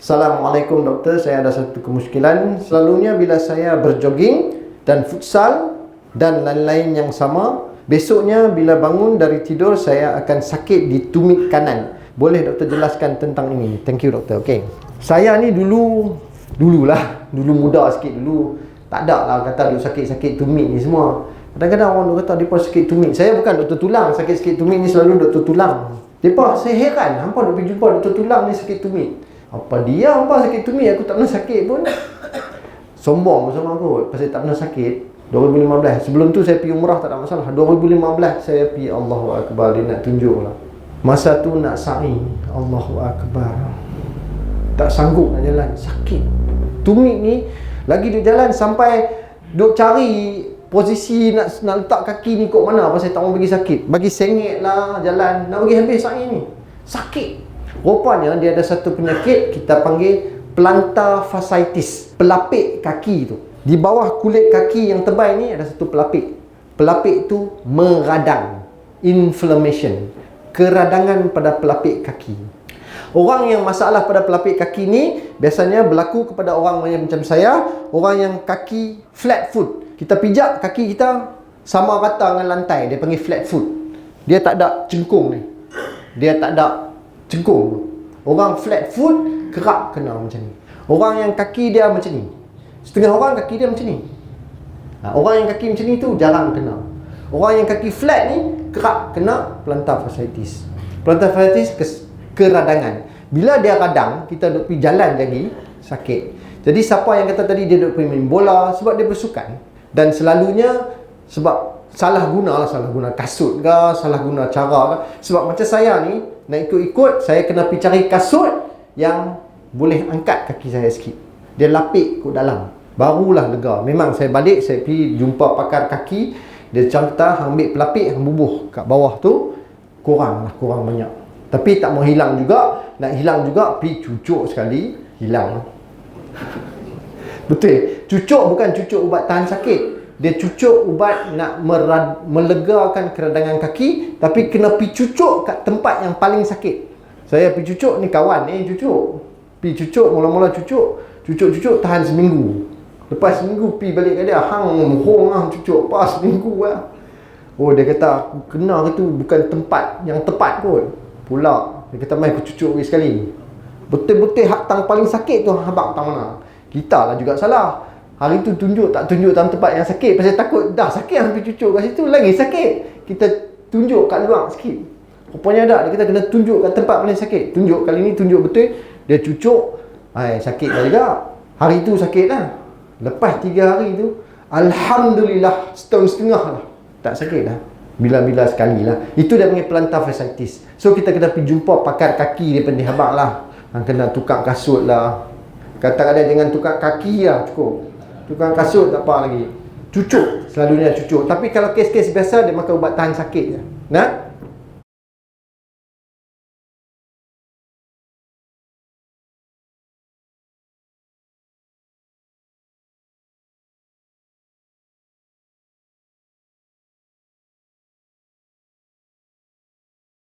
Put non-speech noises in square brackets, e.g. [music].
Assalamualaikum doktor, saya ada satu kemuskilan. Selalunya bila saya berjoging dan futsal dan lain-lain yang sama, besoknya bila bangun dari tidur saya akan sakit di tumit kanan. Boleh doktor jelaskan tentang ini? Thank you doktor. Okey. Saya ni dulu dululah, dulu muda sikit dulu. Tak ada lah kata duk sakit-sakit tumit ni semua. Kadang-kadang orang kata depa sakit tumit. Saya bukan doktor tulang, sakit sakit tumit ni selalu doktor tulang. Depa saya heran, hampa duk pergi jumpa doktor tulang ni sakit tumit. Apa dia? Apa sakit tumit aku tak pernah sakit pun. Sombong sama aku pasal tak pernah sakit. 2015 Sebelum tu saya pergi umrah tak ada masalah. 2015 saya pergi Allahu Akbar. Dia nak tunjuk lah Masa tu nak sa'i Allahu Akbar. Tak sanggup nak jalan. Sakit. Tumit ni Lagi duduk jalan sampai Duk cari Posisi nak nak letak kaki ni kot mana. Pasal tak mau bagi sakit. Bagi sengit lah jalan. Nak bagi habis sa'i ni. Sakit Rupanya dia ada satu penyakit Kita panggil plantar fasciitis Pelapik kaki tu di bawah kulit kaki yang tebal ni ada satu pelapik. Pelapik tu meradang. Inflammation. Keradangan pada pelapik kaki. Orang yang masalah pada pelapik kaki ni biasanya berlaku kepada orang yang macam saya, orang yang kaki flat foot. Kita pijak kaki kita sama rata dengan lantai, dia panggil flat foot. Dia tak ada cengkung ni. Dia tak ada cengkung. Orang flat foot kerak kena macam ni. Orang yang kaki dia macam ni, Setengah orang kaki dia macam ni. Ha, orang yang kaki macam ni tu jarang kena. Orang yang kaki flat ni kerap kena plantar fasciitis. Plantar fasciitis keradangan. Bila dia radang, kita duk pergi jalan lagi sakit. Jadi siapa yang kata tadi dia duk pergi main bola sebab dia bersukan dan selalunya sebab salah guna lah salah guna kasut ke salah guna cara ke sebab macam saya ni nak ikut-ikut saya kena pergi cari kasut yang boleh angkat kaki saya sikit. Dia lapik ke dalam. Barulah lega. Memang saya balik saya pergi jumpa pakar kaki. Dia cerita ambil pelapik bubuh kat bawah tu. Kurang lah kurang banyak. Tapi tak mau hilang juga. Nak hilang juga pergi cucuk sekali hilang. [laughs] Betul? Cucuk bukan cucuk ubat tahan sakit dia cucuk ubat nak merad, melegakan keradangan kaki tapi kena pergi cucuk kat tempat yang paling sakit. Saya pergi cucuk ni kawan ni cucuk. Pergi cucuk mula-mula cucuk. Cucuk-cucuk tahan seminggu. Lepas seminggu pi balik ke dia Hang mohong lah cucuk. Pas seminggu lah Oh dia kata Kena ke tu? Bukan tempat yang tepat kot. Pula Dia kata mai aku cucuk lagi sekali. Betul-betul hak tang paling sakit tu Habak tang mana? Kita lah juga salah Hari tu tunjuk tak tunjuk dalam tempat yang sakit Pasal takut dah sakit hampir cucuk kat situ Lagi sakit Kita tunjuk kat luar sikit Rupanya ada kata kena tunjuk kat tempat paling sakit Tunjuk kali ni tunjuk betul Dia cucuk Hai, sakit dah juga. Hari tu sakit lah. Lepas tiga hari tu, Alhamdulillah, setahun setengah lah. Tak sakit lah. Bila-bila sekali lah. Itu dia panggil plantar fasciitis. So, kita kena pergi jumpa pakar kaki dia pendek habak lah. Kena tukar kasut lah. Kata ada dengan tukar kaki lah cukup. Tukar kasut tak apa lagi. Cucuk. Selalunya cucuk. Tapi kalau kes-kes biasa, dia makan ubat tahan sakit je. Nah?